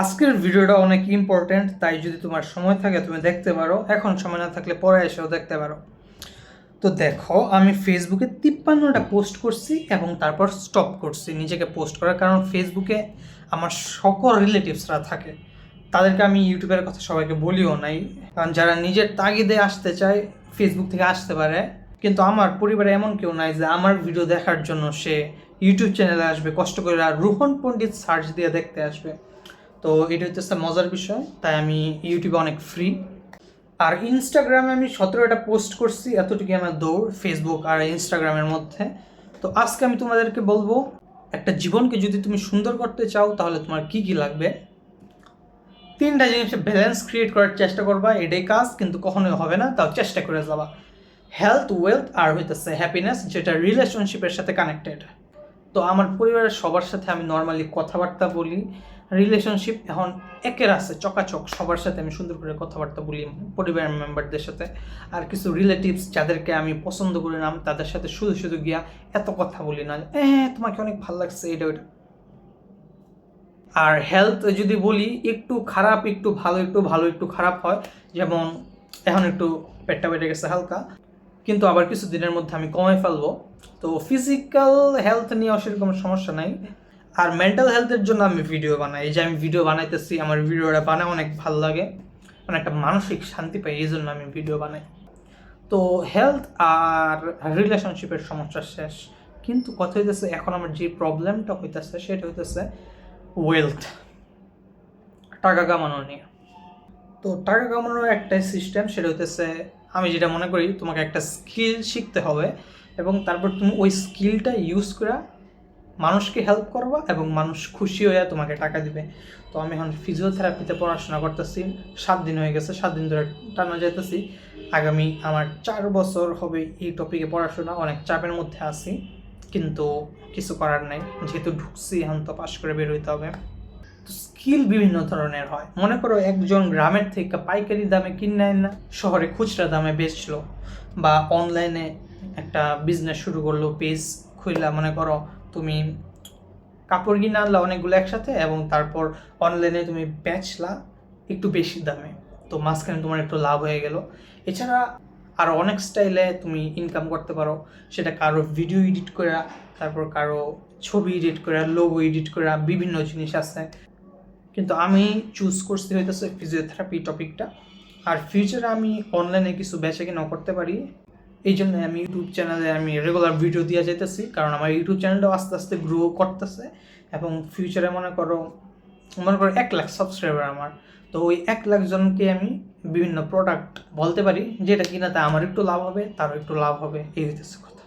আজকের ভিডিওটা অনেক ইম্পর্ট্যান্ট তাই যদি তোমার সময় থাকে তুমি দেখতে পারো। এখন সময় না থাকলে পরে এসেও দেখতে পারো। তো দেখো, আমি ফেসবুকে তিপ্পান্নটা পোস্ট করছি এবং তারপর স্টপ করছি নিজেকে পোস্ট করার কারণ ফেসবুকে আমার সকল রিলেটিভসরা থাকে। তাদেরকে আমি ইউটিউবের কথা সবাইকে বলিও নাই। কারণ যারা নিজের তাগিদে আসতে চায় ফেসবুক থেকে আসতে পারে। কিন্তু আমার পরিবারে এমন কেউ নাই যে আমার ভিডিও দেখার জন্য সে ইউটিউব চ্যানেলে আসবে, কষ্ট করে আর রোহন পণ্ডিত সার্চ দিয়ে দেখতে আসবে। তো এটা হচ্ছে মজার বিষয়, তাই আমি ইউটিউবে অনেক ফ্রি আর ইনস্টাগ্রামে আমি সতেরোটা পোস্ট করছি এতটুকু আমার দৌড় ফেসবুক আর ইনস্টাগ্রামের মধ্যে। তো আজকে আমি তোমাদেরকে বলব, একটা জীবনকে যদি তুমি সুন্দর করতে চাও, তাহলে তোমার কি কি লাগবে? তিনটা জিনিসে ব্যালেন্স ক্রিয়েট করার চেষ্টা করবা, এটাই কাজ, কিন্তু কখনোই হবে না, তাও চেষ্টা করে যাবা। হেলথ ওয়েলথ আর হইতেছে হ্যাপিনেস যেটা রিলেশনশিপের সাথে কানেক্টেড তো আমার পরিবারের সবার সাথে আমি নর্মালি কথাবার্তা বলি। রিলেশনশিপ এখন একের আছে, চকাচক, সবার সাথে আমি সুন্দর করে কথাবার্তা বলি পরিবারের মেম্বারদের সাথে। আর কিছু রিলেটিভস যাদেরকে আমি পছন্দ করি না তাদের সাথে শুধু শুধু গিয়া এত কথা বলি না হ্যাঁ তোমাকে অনেক ভালো লাগছে, এটা, ওইটা। আর হেলথ যদি বলি, একটু খারাপ, একটু ভালো একটু ভালো, একটু খারাপ হয়। যেমন এখন একটু পেটটা বেড়ে গেছে হালকা। কিন্তু আবার কিছু দিনের মধ্যে আমি কমে ফেলব। তো ফিজিক্যাল হেলথ নিয়ে সেরকম সমস্যা নাই। আর মেন্টাল হেলথের জন্য আমি ভিডিও বানাই। এই যে আমি ভিডিও বানাইতেছি, আমার ভিডিওটা বানায় অনেক ভালো লাগে। মানে একটা মানসিক শান্তি পাই, এই জন্য আমি ভিডিও বানাই। তো হেলথ আর রিলেশনশিপের সমস্যা শেষ। কিন্তু কথা হইতেছে, এখন আমার যে প্রবলেমটা হইতেছে, সেটা হইতেছে ওয়েলথ টাকা কামানো নিয়ে। তো টাকা কামানোর একটাই সিস্টেম সেটা হইতেছে আমি যেটা মনে করি, তোমাকে একটা স্কিল শিখতে হবে এবং তারপর তুমি ওই স্কিলটা ইউজ করে মানুষকে হেল্প করবা এবং মানুষ খুশি হয়ে তোমাকে টাকা দিবে। তো আমি এখন ফিজিওথেরাপিতে পড়াশোনা করতেছি, সাত দিন হয়ে গেছে, সাত দিন ধরে টানা যাইতেছি। আগামী আমার চার বছর হবে এই টপিকে পড়াশোনা, অনেক চাপের মধ্যে আছি, কিন্তু কিছু করার নাই। যেহেতু ঢুকছি, এখন তো পাশ করে বের হইতে হবে। তো স্কিল বিভিন্ন ধরনের হয়। মনে করো একজন গ্রামের থেকে পাইকারি দামে কিনে না, শহরে খুচরা দামে বেচলো বা অনলাইনে একটা বিজনেস শুরু করল পেজ খুললা, মনে করো তুমি কাপড় কিনে আনলা অনেকগুলো একসাথে এবং তারপর অনলাইনে তুমি বেচলা একটু বেশি দামে। তো মাঝখানে তোমার একটু লাভ হয়ে গেল। এছাড়া আরও অনেক স্টাইলে তুমি ইনকাম করতে পারো। সেটা কারও ভিডিও এডিট করা, তারপর কারও ছবি এডিট করা লোগো এডিট করা, বিভিন্ন জিনিস আছে। কিন্তু আমি চুজ করছি হইতেছে ফিজিওথেরাপি টপিকটা আর ফিউচারে আমি অনলাইনে কিছু বেচা কিনাও করতে পারি, এই জন্য আমি ইউটিউব চ্যানেলে আমি রেগুলার ভিডিও দিয়ে যেতেছি কারণ আমার ইউটিউব চ্যানেলটাও আস্তে আস্তে গ্রো করতেছে। এবং ফিউচারে মনে করো মনে করো এক লাখ সাবস্ক্রাইবার আমার। তো ওই এক লাখ জনকে আমি বিভিন্ন প্রোডাক্ট বলতে পারি, যেটা কিনাতে আমার একটু লাভ হবে, তারও একটু লাভ হবে, এই হইতেছে কথা।